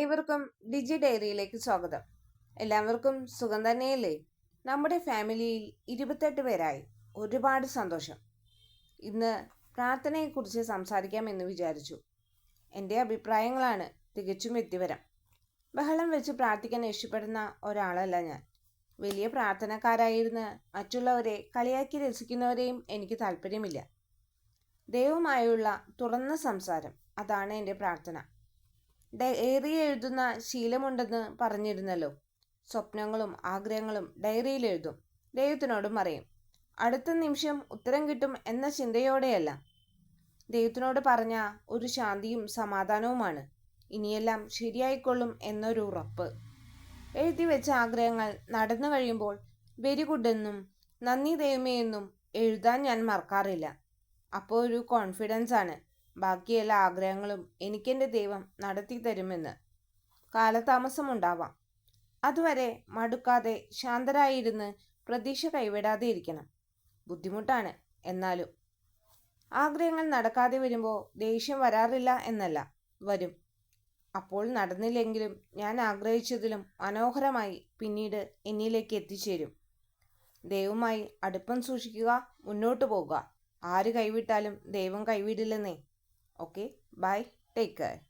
ഏവർക്കും ഡിജി ഡയറിയിലേക്ക് സ്വാഗതം. എല്ലാവർക്കും സുഖം തന്നെയല്ലേ? നമ്മുടെ ഫാമിലിയിൽ ഇരുപത്തെട്ട് പേരായി. ഒരുപാട് സന്തോഷം. ഇന്ന് പ്രാർത്ഥനയെക്കുറിച്ച് സംസാരിക്കാമെന്ന് വിചാരിച്ചു. എന്റെ അഭിപ്രായങ്ങളാണ് തികച്ചും വ്യക്തിപരം. ബഹളം വെച്ച് പ്രാർത്ഥിക്കാൻ ഇഷ്ടപ്പെടുന്ന ഒരാളല്ല ഞാൻ. വലിയ പ്രാർത്ഥനക്കാരായിരുന്ന് മറ്റുള്ളവരെ കളിയാക്കി രസിക്കുന്നവരെയും എനിക്ക് താല്പര്യമില്ല. ദൈവമായുള്ള തുറന്ന സംസാരം അതാണ് എന്റെ പ്രാർത്ഥന. ഡയറി എഴുതുന്ന ശീലമുണ്ടെന്ന് പറഞ്ഞിരുന്നല്ലോ. സ്വപ്നങ്ങളും ആഗ്രഹങ്ങളും ഡയറിയിൽ എഴുതും. ദൈവത്തിനോടും പറയും അടുത്ത നിമിഷം ഉത്തരം കിട്ടും എന്ന ചിന്തയോടെയല്ല. ദൈവത്തിനോട് പറഞ്ഞ ഒരു ശാന്തിയും സമാധാനവുമാണ്. ഇനിയെല്ലാം ശരിയായിക്കൊള്ളും എന്നൊരു ഉറപ്പ്. എഴുതി വെച്ച ആഗ്രഹങ്ങൾ നടന്നു കഴിയുമ്പോൾ വെരി ഗുഡെന്നും നന്ദി ദൈവമേ എന്നും എഴുതാൻ ഞാൻ മറക്കാറില്ല. അപ്പോൾ ഒരു കോൺഫിഡൻസ് ആണ് ബാക്കി എല്ലാ ആഗ്രഹങ്ങളും എനിക്കെന്റെ ദൈവം നടത്തി തരുമെന്ന് കാലതാമസമുണ്ടാവാം. അതുവരെ മടുക്കാതെ ശാന്തരായിരുന്ന് പ്രതീക്ഷ കൈവിടാതെ ഇരിക്കണം. ബുദ്ധിമുട്ടാണ് എന്നാലും. ആഗ്രഹങ്ങൾ നടക്കാതെ വരുമ്പോൾ ദേഷ്യം വരാറില്ല എന്നല്ല വരും. അപ്പോൾ നടന്നില്ലെങ്കിലും ഞാൻ ആഗ്രഹിച്ചതിലും മനോഹരമായി പിന്നീട് എന്നിലേക്ക് എത്തിച്ചേരും. ദൈവമായി അടുപ്പം സൂക്ഷിക്കുക മുന്നോട്ട് പോകുക ആര് കൈവിട്ടാലും ദൈവം കൈവിടില്ലെന്നേ. Okay, bye. Take care.